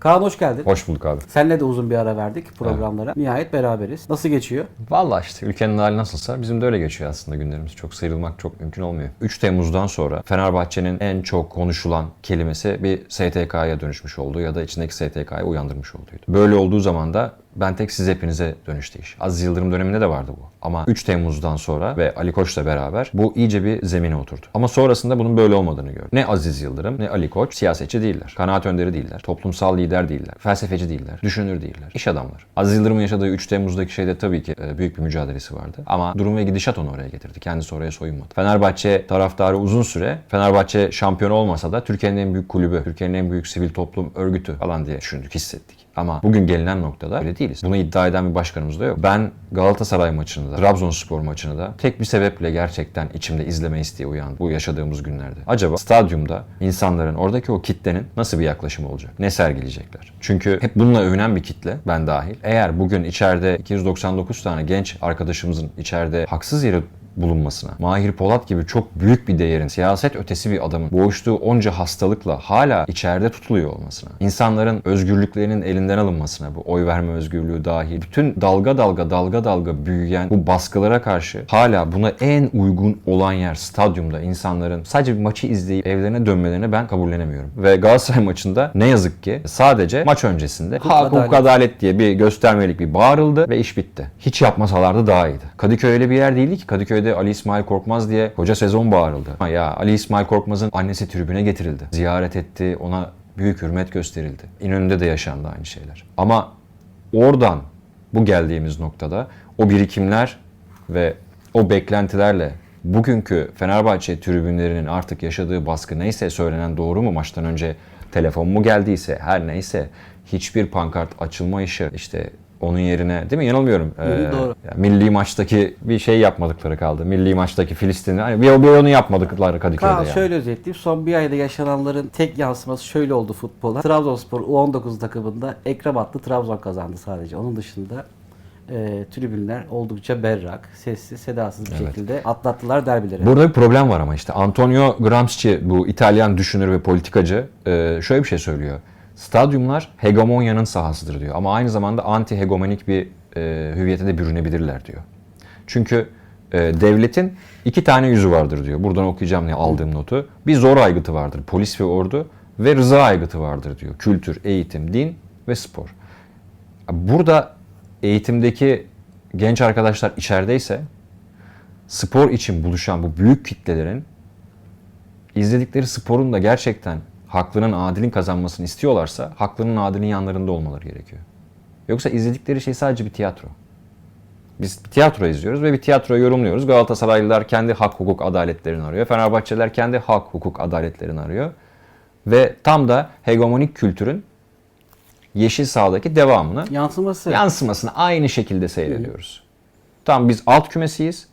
Kaan hoş geldin. Hoş bulduk abi. Seninle de uzun bir ara verdik programlara. Nihayet beraberiz. Nasıl geçiyor? Valla işte ülkenin hali nasılsa bizim de öyle geçiyor aslında günlerimiz. Çok sıyrılmak çok mümkün olmuyor. 3 Temmuz'dan sonra Fenerbahçe'nin en çok konuşulan kelimesi bir STK'ya dönüşmüş olduğu ya da içindeki STK'yı uyandırmış olduğuydu. Böyle olduğu zaman da ben tek siz hepinize dönüştü iş. Aziz Yıldırım döneminde de vardı bu. Ama 3 Temmuz'dan sonra ve Ali Koç'la beraber bu iyice bir zemine oturdu. Ama sonrasında bunun böyle olmadığını gördüm. Ne Aziz Yıldırım ne Ali Koç siyasetçi değiller. Kanaat önderi değiller. Toplumsal lider değiller. Felsefeci değiller. Düşünür değiller. İş adamlar. Aziz Yıldırım'ın yaşadığı 3 Temmuz'daki şeyde tabii ki e, büyük bir mücadelesi vardı. Ama durum ve gidişat onu oraya getirdi. Kendisi oraya soyunmadı. Fenerbahçe taraftarı uzun süre Fenerbahçe şampiyon olmasa da Türkiye'nin en büyük kulübü, Türkiye'nin en büyük sivil toplum örgütü falan diye düşündük, hissettik. Ama bugün gelinen noktada öyle değiliz. Bunu iddia eden bir başkanımız da yok. Ben Galatasaray maçını da, Trabzonspor maçını da tek bir sebeple gerçekten içimde izleme isteği uyandı bu yaşadığımız günlerde. Acaba stadyumda insanların, oradaki o kitlenin nasıl bir yaklaşımı olacak? Ne sergileyecekler? Çünkü hep bununla övünen bir kitle, ben dahil. Eğer bugün içeride 299 tane genç arkadaşımızın içeride haksız yere bulunmasına, Mahir Polat gibi çok büyük bir değerin, siyaset ötesi bir adamın boğuştuğu onca hastalıkla hala içeride tutuluyor olmasına, insanların özgürlüklerinin elinden alınmasına, bu oy verme özgürlüğü dahil, bütün dalga dalga dalga dalga büyüyen bu baskılara karşı hala buna en uygun olan yer stadyumda insanların sadece bir maçı izleyip evlerine dönmelerini ben kabullenemiyorum. Ve Galatasaray maçında ne yazık ki sadece maç öncesinde Hukuk, hak, hukuk, adalet. adalet diye bir göstermelik bir bağırıldı ve iş bitti. Hiç yapmasalardı daha iyiydi. Kadıköy öyle bir yer değildi ki. Kadıköy'de Ali İsmail Korkmaz diye koca sezon bağırıldı. Ha Ya Ali İsmail Korkmaz'ın annesi tribüne getirildi. Ziyaret etti, ona büyük hürmet gösterildi. İnönü'nde de yaşandı aynı şeyler. Ama oradan bu geldiğimiz noktada o birikimler ve o beklentilerle bugünkü Fenerbahçe tribünlerinin artık yaşadığı baskı neyse söylenen doğru mu maçtan önce telefon mu geldiyse her neyse hiçbir pankart açılma işi işte onun yerine değil mi yanılmıyorum. Ee, doğru. ya milli maçtaki bir şey yapmadıkları kaldı. Milli maçtaki Filistin'i hani bir, bir onu yapmadıkları Kadıköy'de Kaan yani. şöyle özetleyeyim. Son bir ayda yaşananların tek yansıması şöyle oldu futbola. Trabzonspor U19 takımında Ekrem attı. Trabzon kazandı sadece. Onun dışında e, tribünler oldukça berrak, sessiz, sedasız bir şekilde atlattılar derbileri. Burada bir problem var ama işte Antonio Gramsci bu İtalyan düşünür ve politikacı e, şöyle bir şey söylüyor. Stadyumlar hegemonyanın sahasıdır diyor ama aynı zamanda anti hegemonik bir e, hüviyete de bürünebilirler diyor. Çünkü e, devletin iki tane yüzü vardır diyor. Buradan okuyacağım diye aldığım notu. Bir zor aygıtı vardır. Polis ve ordu ve rıza aygıtı vardır diyor. Kültür, eğitim, din ve spor. Burada eğitimdeki genç arkadaşlar içerideyse spor için buluşan bu büyük kitlelerin izledikleri sporun da gerçekten haklının adilin kazanmasını istiyorlarsa haklının adilin yanlarında olmaları gerekiyor. Yoksa izledikleri şey sadece bir tiyatro. Biz bir tiyatro izliyoruz ve bir tiyatroyu yorumluyoruz. Galatasaraylılar kendi hak, hukuk, adaletlerini arıyor. Fenerbahçeliler kendi hak, hukuk, adaletlerini arıyor. Ve tam da hegemonik kültürün yeşil sahadaki devamını Yansıması. yansımasını aynı şekilde seyrediyoruz. Tam biz alt kümesiyiz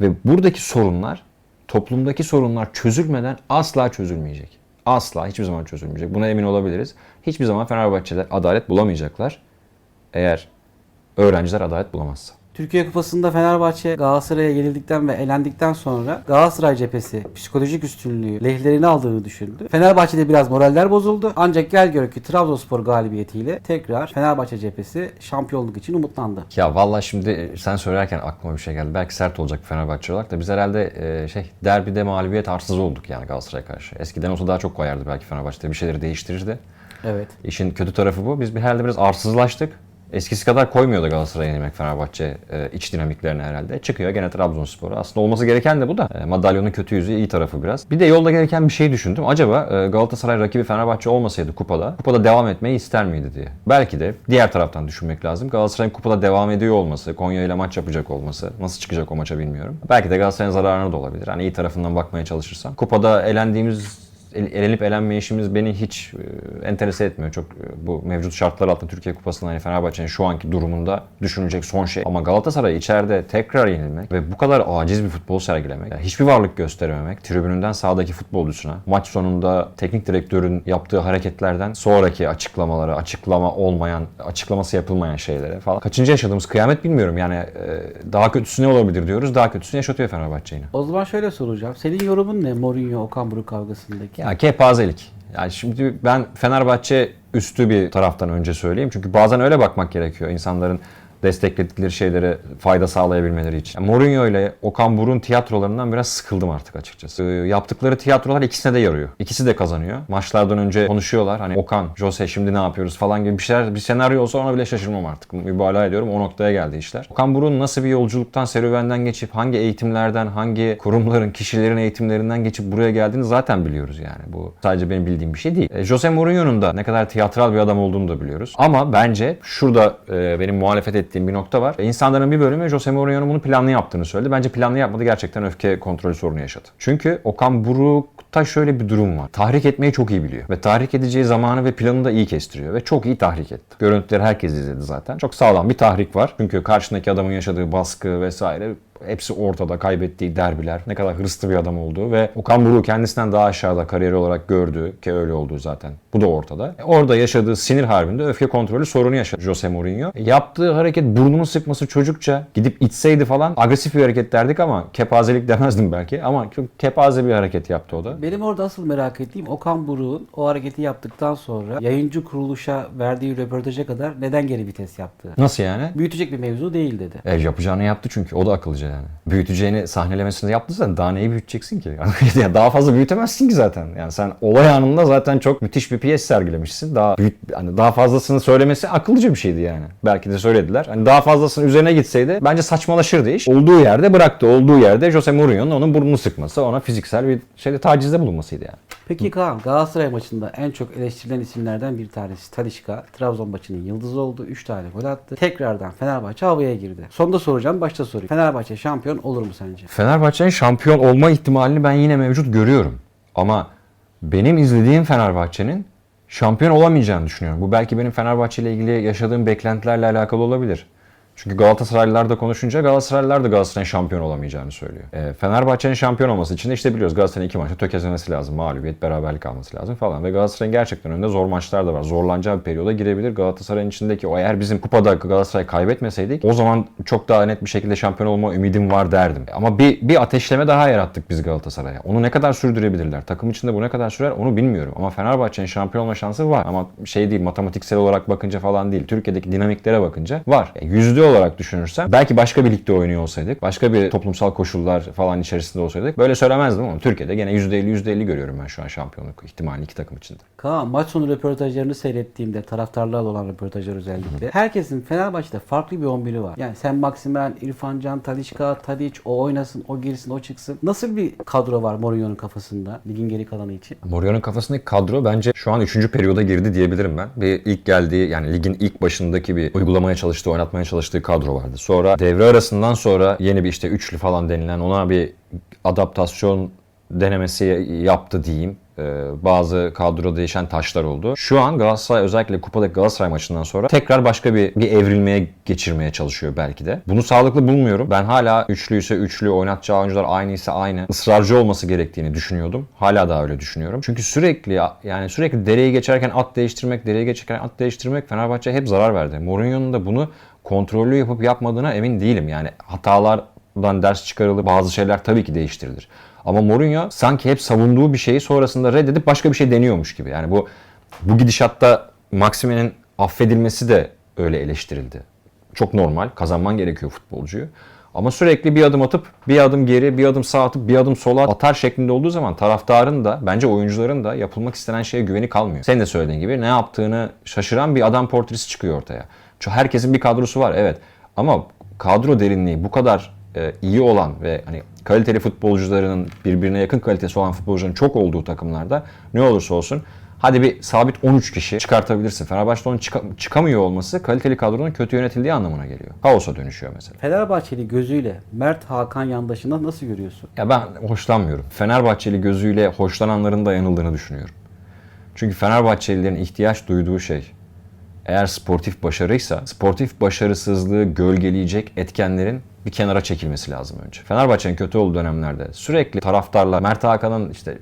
ve buradaki sorunlar, toplumdaki sorunlar çözülmeden asla çözülmeyecek. Asla hiçbir zaman çözülmeyecek. Buna emin olabiliriz. Hiçbir zaman Fenerbahçeler adalet bulamayacaklar. Eğer öğrenciler adalet bulamazsa. Türkiye Kupası'nda Fenerbahçe Galatasaray'a yenildikten ve elendikten sonra Galatasaray cephesi psikolojik üstünlüğü lehlerini aldığını düşündü. Fenerbahçe'de biraz moraller bozuldu. Ancak gel gör ki Trabzonspor galibiyetiyle tekrar Fenerbahçe cephesi şampiyonluk için umutlandı. Ya vallahi şimdi sen söylerken aklıma bir şey geldi. Belki sert olacak Fenerbahçe olarak da biz herhalde e, şey derbide mağlubiyet arsız olduk yani Galatasaray'a karşı. Eskiden olsa daha çok koyardı belki Fenerbahçe'de bir şeyleri değiştirirdi. Evet. İşin kötü tarafı bu. Biz bir herhalde biraz arsızlaştık. Eskisi kadar koymuyordu Galatasaray'a yenilmek Fenerbahçe e, iç dinamiklerine herhalde. Çıkıyor gene Trabzonspor'a. Aslında olması gereken de bu da. E, madalyonun kötü yüzü iyi tarafı biraz. Bir de yolda gereken bir şey düşündüm. Acaba e, Galatasaray rakibi Fenerbahçe olmasaydı kupada, kupada devam etmeyi ister miydi diye. Belki de diğer taraftan düşünmek lazım. Galatasaray'ın kupada devam ediyor olması, Konya ile maç yapacak olması, nasıl çıkacak o maça bilmiyorum. Belki de Galatasaray'ın zararına da olabilir. Hani iyi tarafından bakmaya çalışırsam. Kupada elendiğimiz el- elenip elenme işimiz beni hiç e, enterese etmiyor. Çok e, bu mevcut şartlar altında Türkiye Kupası'nda hani Fenerbahçe'nin şu anki durumunda düşünülecek son şey. Ama Galatasaray içeride tekrar yenilmek ve bu kadar aciz bir futbol sergilemek, yani hiçbir varlık gösterememek, tribününden sahadaki futbolcusuna, maç sonunda teknik direktörün yaptığı hareketlerden sonraki açıklamalara, açıklama olmayan, açıklaması yapılmayan şeylere falan. Kaçıncı yaşadığımız kıyamet bilmiyorum. Yani e, daha kötüsü ne olabilir diyoruz. Daha kötüsünü yaşatıyor Fenerbahçe yine. O zaman şöyle soracağım. Senin yorumun ne Mourinho Okan Buruk kavgasındaki? Ya kepazelik. Yani şimdi ben Fenerbahçe üstü bir taraftan önce söyleyeyim. Çünkü bazen öyle bakmak gerekiyor insanların destekledikleri şeylere fayda sağlayabilmeleri için. Yani Mourinho ile Okan Buruk'un tiyatrolarından biraz sıkıldım artık açıkçası. Ee, yaptıkları tiyatrolar ikisine de yarıyor. İkisi de kazanıyor. Maçlardan önce konuşuyorlar. Hani Okan, Jose şimdi ne yapıyoruz falan gibi bir şeyler, bir senaryo olsa ona bile şaşırmam artık. Mübalağa ediyorum. O noktaya geldi işler. Okan Buruk'un nasıl bir yolculuktan, serüvenden geçip hangi eğitimlerden, hangi kurumların, kişilerin eğitimlerinden geçip buraya geldiğini zaten biliyoruz yani. Bu sadece benim bildiğim bir şey değil. E, Jose Mourinho'nun da ne kadar tiyatral bir adam olduğunu da biliyoruz. Ama bence şurada e, benim muhalefet ettiğim bir nokta var. E, İnsanların bir bölümü Jose Mourinho'nun bunu planlı yaptığını söyledi. Bence planlı yapmadı. Gerçekten öfke kontrolü sorunu yaşadı. Çünkü Okan Buruk'ta şöyle bir durum var. Tahrik etmeyi çok iyi biliyor. Ve tahrik edeceği zamanı ve planını da iyi kestiriyor. Ve çok iyi tahrik etti. Görüntüleri herkes izledi zaten. Çok sağlam bir tahrik var. Çünkü karşındaki adamın yaşadığı baskı vesaire hepsi ortada kaybettiği derbiler, ne kadar hırslı bir adam olduğu ve Okan Buruk'u kendisinden daha aşağıda kariyer olarak gördüğü ki öyle olduğu zaten. Bu da ortada. E, Orada yaşadığı sinir harbinde öfke kontrolü sorunu yaşadı Jose Mourinho. E, Yaptığı hareket burnunu sıkması çocukça gidip içseydi falan agresif bir hareket derdik ama kepazelik demezdim belki ama çok kepaze bir hareket yaptı o da. Benim orada asıl merak ettiğim Okan Buruk'un o hareketi yaptıktan sonra yayıncı kuruluşa verdiği röportaja kadar neden geri vites yaptığı. Nasıl yani? Büyütecek bir mevzu değil dedi. E, yapacağını yaptı çünkü o da akıllıca yani. Büyüteceğini sahnelemesini yaptı zaten daha neyi büyüteceksin ki? Yani daha fazla büyütemezsin ki zaten. Yani sen olay anında zaten çok müthiş bir piyes sergilemişsin. Daha büyük hani daha fazlasını söylemesi akıllıca bir şeydi yani. Belki de söylediler. Hani daha fazlasının üzerine gitseydi bence saçmalaşırdı iş. Olduğu yerde bıraktı. Olduğu yerde Jose Mourinho'nun onun burnunu sıkması, ona fiziksel bir şeyde tacizde bulunmasıydı yani. Peki Kaan Galatasaray maçında en çok eleştirilen isimlerden bir tanesi Talisca. Trabzon maçının yıldızı oldu. 3 tane gol attı. Tekrardan Fenerbahçe havaya girdi. Sonda soracağım başta sorayım. Fenerbahçe şampiyon olur mu sence? Fenerbahçe'nin şampiyon olma ihtimalini ben yine mevcut görüyorum. Ama benim izlediğim Fenerbahçe'nin şampiyon olamayacağını düşünüyorum. Bu belki benim Fenerbahçe ile ilgili yaşadığım beklentilerle alakalı olabilir. Çünkü Galatasaraylılar da konuşunca Galatasaraylılar da Galatasaray'ın şampiyon olamayacağını söylüyor. E, Fenerbahçe'nin şampiyon olması için de işte biliyoruz Galatasaray'ın iki maçta tökezlemesi lazım. Mağlubiyet, beraberlik alması lazım falan. Ve Galatasaray'ın gerçekten önünde zor maçlar da var. Zorlanacağı bir periyoda girebilir. Galatasaray'ın içindeki o eğer bizim kupada Galatasaray kaybetmeseydik o zaman çok daha net bir şekilde şampiyon olma ümidim var derdim. Ama bir, bir ateşleme daha yarattık biz Galatasaray'a. Onu ne kadar sürdürebilirler? Takım içinde bu ne kadar sürer onu bilmiyorum. Ama Fenerbahçe'nin şampiyon olma şansı var. Ama şey değil matematiksel olarak bakınca falan değil. Türkiye'deki dinamiklere bakınca var. Yani yüzde olarak düşünürsem belki başka bir ligde oynuyor olsaydık, başka bir toplumsal koşullar falan içerisinde olsaydık böyle söylemezdim ama Türkiye'de gene %50 %50 görüyorum ben şu an şampiyonluk ihtimalini iki takım içinde. Kaan maç sonu röportajlarını seyrettiğimde taraftarlarla olan röportajlar özellikle herkesin Fenerbahçe'de farklı bir 11'i var. Yani sen Maksimen, İrfan Can, Talişka, Tadic o oynasın, o girsin, o çıksın. Nasıl bir kadro var Mourinho'nun kafasında ligin geri kalanı için? Mourinho'nun kafasındaki kadro bence şu an 3. periyoda girdi diyebilirim ben. Bir ilk geldiği yani ligin ilk başındaki bir uygulamaya çalıştığı, oynatmaya çalıştığı kadro vardı. Sonra devre arasından sonra yeni bir işte üçlü falan denilen ona bir adaptasyon denemesi yaptı diyeyim. Ee, bazı kadro değişen taşlar oldu. Şu an Galatasaray özellikle kupadaki Galatasaray maçından sonra tekrar başka bir, bir evrilmeye geçirmeye çalışıyor belki de. Bunu sağlıklı bulmuyorum. Ben hala üçlüyse üçlü, oynatacağı oyuncular aynıysa aynı. ısrarcı olması gerektiğini düşünüyordum. Hala da öyle düşünüyorum. Çünkü sürekli yani sürekli dereyi geçerken at değiştirmek, dereyi geçerken at değiştirmek Fenerbahçe hep zarar verdi. Mourinho'nun da bunu kontrollü yapıp yapmadığına emin değilim. Yani hatalardan ders çıkarılıp bazı şeyler tabii ki değiştirilir. Ama Mourinho sanki hep savunduğu bir şeyi sonrasında reddedip başka bir şey deniyormuş gibi. Yani bu bu gidişatta Maxime'nin affedilmesi de öyle eleştirildi. Çok normal. Kazanman gerekiyor futbolcuyu. Ama sürekli bir adım atıp bir adım geri, bir adım sağ atıp bir adım sola atar şeklinde olduğu zaman taraftarın da bence oyuncuların da yapılmak istenen şeye güveni kalmıyor. Senin de söylediğin gibi ne yaptığını şaşıran bir adam portresi çıkıyor ortaya. Herkesin bir kadrosu var evet. Ama kadro derinliği bu kadar e, iyi olan ve hani kaliteli futbolcuların birbirine yakın kalitesi olan futbolcuların çok olduğu takımlarda ne olursa olsun hadi bir sabit 13 kişi çıkartabilirsin. Fenerbahçe'de onun çıka- çıkamıyor olması kaliteli kadronun kötü yönetildiği anlamına geliyor. Kaosa dönüşüyor mesela. Fenerbahçeli gözüyle Mert Hakan yandaşında nasıl görüyorsun? Ya ben hoşlanmıyorum. Fenerbahçeli gözüyle hoşlananların da yanıldığını düşünüyorum. Çünkü Fenerbahçelilerin ihtiyaç duyduğu şey eğer sportif başarıysa sportif başarısızlığı gölgeleyecek etkenlerin bir kenara çekilmesi lazım önce. Fenerbahçe'nin kötü olduğu dönemlerde sürekli taraftarlar Mert Hakan'ın işte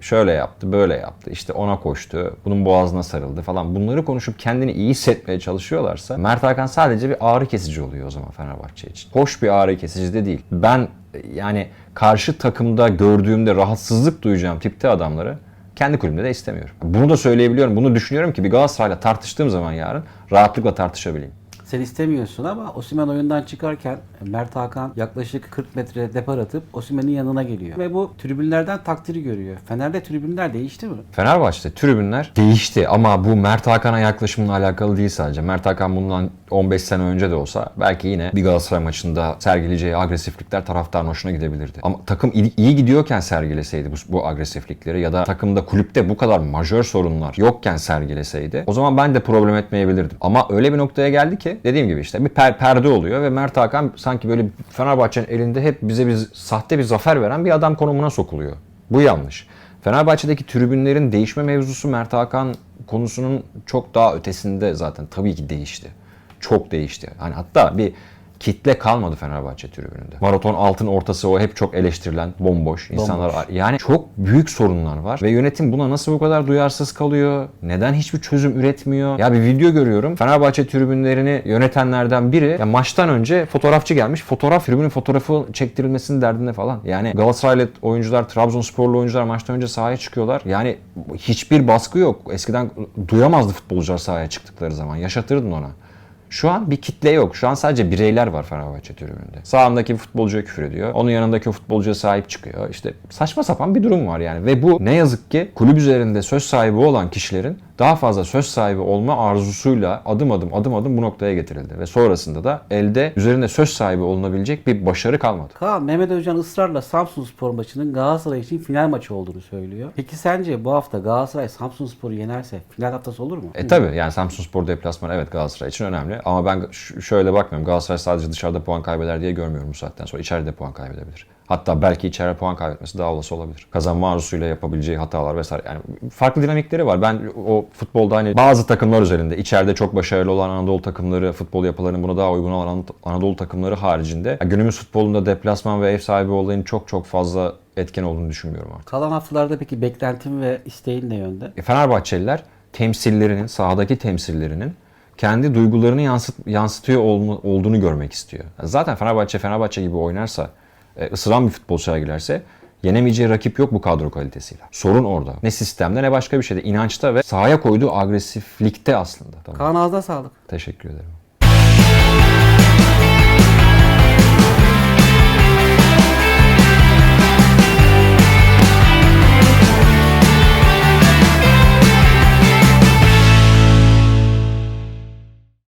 şöyle yaptı, böyle yaptı, işte ona koştu, bunun boğazına sarıldı falan bunları konuşup kendini iyi hissetmeye çalışıyorlarsa Mert Hakan sadece bir ağrı kesici oluyor o zaman Fenerbahçe için. Hoş bir ağrı kesici de değil. Ben yani karşı takımda gördüğümde rahatsızlık duyacağım tipte adamları Kendi kulübümde de istemiyorum. Bunu da söyleyebiliyorum. Bunu düşünüyorum ki bir Galatasaray'la tartıştığım zaman yarın rahatlıkla tartışabileyim. Sen istemiyorsun ama Osimhen oyundan çıkarken Mert Hakan yaklaşık 40 metre depar atıp Osimhen'in yanına geliyor. Ve bu tribünlerden takdiri görüyor. Fener'de tribünler değişti mi? Fenerbahçe'de tribünler değişti ama bu Mert Hakan'a yaklaşımla alakalı değil sadece. Mert Hakan bundan 15 sene önce de olsa belki yine bir Galatasaray maçında sergileyeceği agresiflikler taraftarın hoşuna gidebilirdi. Ama takım iyi gidiyorken sergileseydi bu, bu agresiflikleri ya da takımda kulüpte bu kadar majör sorunlar yokken sergileseydi o zaman ben de problem etmeyebilirdim. Ama öyle bir noktaya geldi ki dediğim gibi işte bir per- perde oluyor ve Mert Hakan sanki böyle Fenerbahçe'nin elinde hep bize bir sahte bir zafer veren bir adam konumuna sokuluyor. Bu yanlış. Fenerbahçe'deki tribünlerin değişme mevzusu Mert Hakan konusunun çok daha ötesinde zaten tabii ki değişti. Çok değişti. Hani hatta bir kitle kalmadı Fenerbahçe tribününde. Maraton altın ortası o hep çok eleştirilen bomboş insanlar var. Yani çok büyük sorunlar var ve yönetim buna nasıl bu kadar duyarsız kalıyor? Neden hiçbir çözüm üretmiyor? Ya bir video görüyorum. Fenerbahçe tribünlerini yönetenlerden biri ya maçtan önce fotoğrafçı gelmiş. Fotoğraf tribünün fotoğrafı çektirilmesinin derdinde falan. Yani Galatasaraylı oyuncular, Trabzonsporlu oyuncular maçtan önce sahaya çıkıyorlar. Yani hiçbir baskı yok. Eskiden duyamazdı futbolcular sahaya çıktıkları zaman. Yaşatırdın ona. Şu an bir kitle yok. Şu an sadece bireyler var Fenerbahçe tribününde. Sağındaki bir futbolcuya küfür ediyor. Onun yanındaki o futbolcuya sahip çıkıyor. İşte saçma sapan bir durum var yani. Ve bu ne yazık ki kulüp üzerinde söz sahibi olan kişilerin daha fazla söz sahibi olma arzusuyla adım adım adım adım bu noktaya getirildi. Ve sonrasında da elde üzerinde söz sahibi olunabilecek bir başarı kalmadı. Kaan, Mehmet Özcan ısrarla Samsun Spor maçının Galatasaray için final maçı olduğunu söylüyor. Peki sence bu hafta Galatasaray Samsun Spor'u yenerse final haftası olur mu? E tabi yani Samsun Spor deplasmanı evet Galatasaray için önemli. Ama ben şöyle bakmıyorum. Galatasaray sadece dışarıda puan kaybeder diye görmüyorum bu saatten sonra. İçeride de puan kaybedebilir. Hatta belki içeride puan kaybetmesi daha olası olabilir. Kazanma arzusuyla yapabileceği hatalar vesaire. Yani farklı dinamikleri var. Ben o futbolda hani bazı takımlar üzerinde içeride çok başarılı olan Anadolu takımları, futbol yapılarının buna daha uygun olan Anad- Anadolu takımları haricinde günümüz futbolunda deplasman ve ev sahibi olayının çok çok fazla etken olduğunu düşünmüyorum artık. Kalan haftalarda peki beklentin ve isteğin ne yönde? E, Fenerbahçeliler temsillerinin, sahadaki temsillerinin kendi duygularını yansıt, yansıtıyor olma- olduğunu görmek istiyor. Zaten Fenerbahçe Fenerbahçe gibi oynarsa, e, ısıran bir futbol sergilerse yenemeyeceği rakip yok bu kadro kalitesiyle. Sorun orada. Ne sistemde ne başka bir şeyde. İnançta ve sahaya koyduğu agresiflikte aslında. Tamam. Kaan ağzına sağlık. Teşekkür ederim.